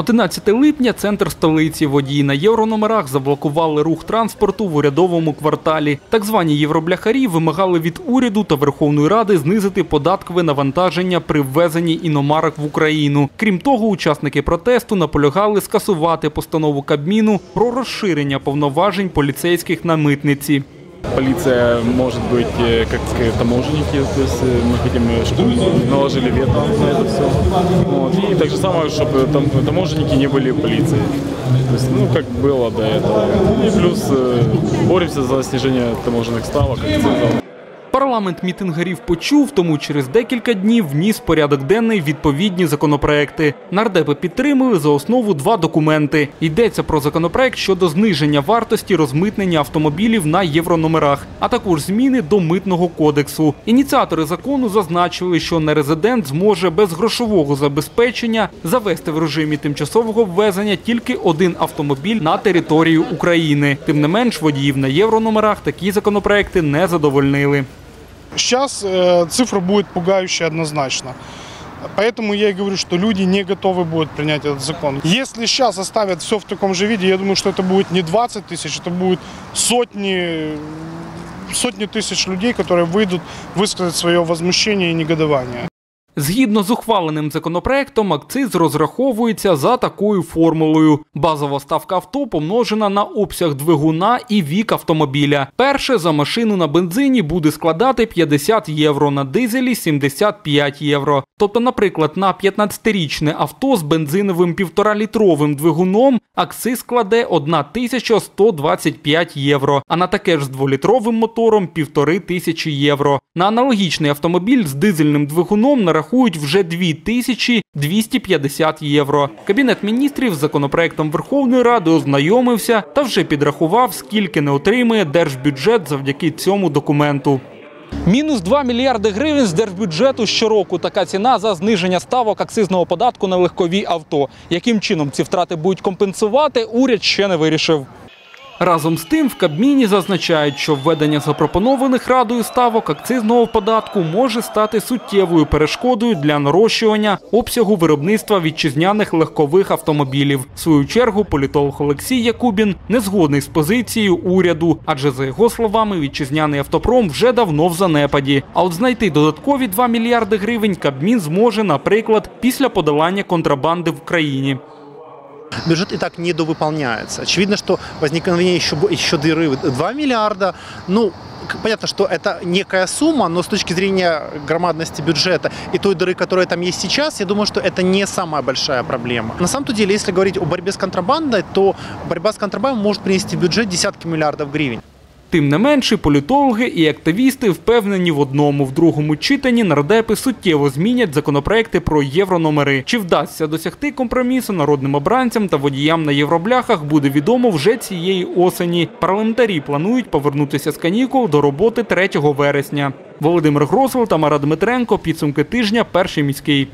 11 липня центр столиці водії на єврономерах заблокували рух транспорту в урядовому кварталі. Так звані євробляхарі вимагали від уряду та Верховної Ради знизити податкове навантаження при ввезенні іномарок в Україну. Крім того, учасники протесту наполягали скасувати постанову Кабміну про розширення повноважень поліцейських на митниці. Полиция может быть э, как таможенники, то есть э, мы хотим, э, чтобы наложили вето на это все. Вот. И так же самое, чтобы там, таможенники не были полицией. То есть, ну, как было до этого. И плюс боремся за снижение таможенных ставок, акцизов. Парламент мітингарів почув, тому через декілька днів вніс порядок денний відповідні законопроекти. Нардепи підтримали за основу два документи. Йдеться про законопроект щодо зниження вартості розмитнення автомобілів на єврономерах, а також зміни до митного кодексу. Ініціатори закону зазначили, що нерезидент зможе без грошового забезпечення завести в режимі тимчасового ввезення тільки один автомобіль на територію України. Тим не менш, водіїв на єврономерах такі законопроекти не задовольнили. Сейчас э, цифра будет пугающая однозначно. Поэтому я и говорю, что люди не готовы будут принять этот закон. Если сейчас оставят все в таком же виде, я думаю, что это будет не 20 тысяч, это будет сотни, сотни тысяч людей, которые выйдут высказать свое возмущение и негодование. Згідно з ухваленим законопроектом, акциз розраховується за такою формулою: базова ставка авто помножена на обсяг двигуна і вік автомобіля. Перше за машину на бензині буде складати 50 євро, на дизелі 75 євро. Тобто, наприклад, на 15-річне авто з бензиновим 1,5-літровим двигуном акциз складе 1125 євро, а на таке ж з 2-літровим мотором 1500 євро. На аналогічний автомобіль з дизельним двигуном нарахують вже 2250 євро. Кабінет міністрів з законопроектом Верховної Ради ознайомився та вже підрахував, скільки не отримує держбюджет завдяки цьому документу. Мінус 2 мільярди гривень з держбюджету щороку. Така ціна за зниження ставок акцизного податку на легкові авто. Яким чином ці втрати будуть компенсувати, уряд ще не вирішив. Разом з тим, в Кабміні зазначають, що введення запропонованих радою ставок акцизного податку може стати суттєвою перешкодою для нарощування обсягу виробництва вітчизняних легкових автомобілів. В свою чергу політолог Олексій Якубін не згодний з позицією уряду, адже за його словами, вітчизняний автопром вже давно в занепаді. А от знайти додаткові 2 мільярди гривень Кабмін зможе, наприклад, після подолання контрабанди в країні. Бюджет и так недовыполняется. Очевидно, что возникновение еще, еще дыры в 2 миллиарда, ну, понятно, что это некая сумма, но с точки зрения громадности бюджета и той дыры, которая там есть сейчас, я думаю, что это не самая большая проблема. На самом деле, если говорить о борьбе с контрабандой, то борьба с контрабандой может принести в бюджет десятки миллиардов гривен. Тим не менше, політологи і активісти впевнені в одному в другому читанні нардепи суттєво змінять законопроекти про єврономери. Чи вдасться досягти компромісу народним обранцям та водіям на євробляхах, буде відомо вже цієї осені. Парламентарі планують повернутися з канікул до роботи 3 вересня. Володимир Гросвел, Тамара Дмитренко. Підсумки тижня. Перший міський.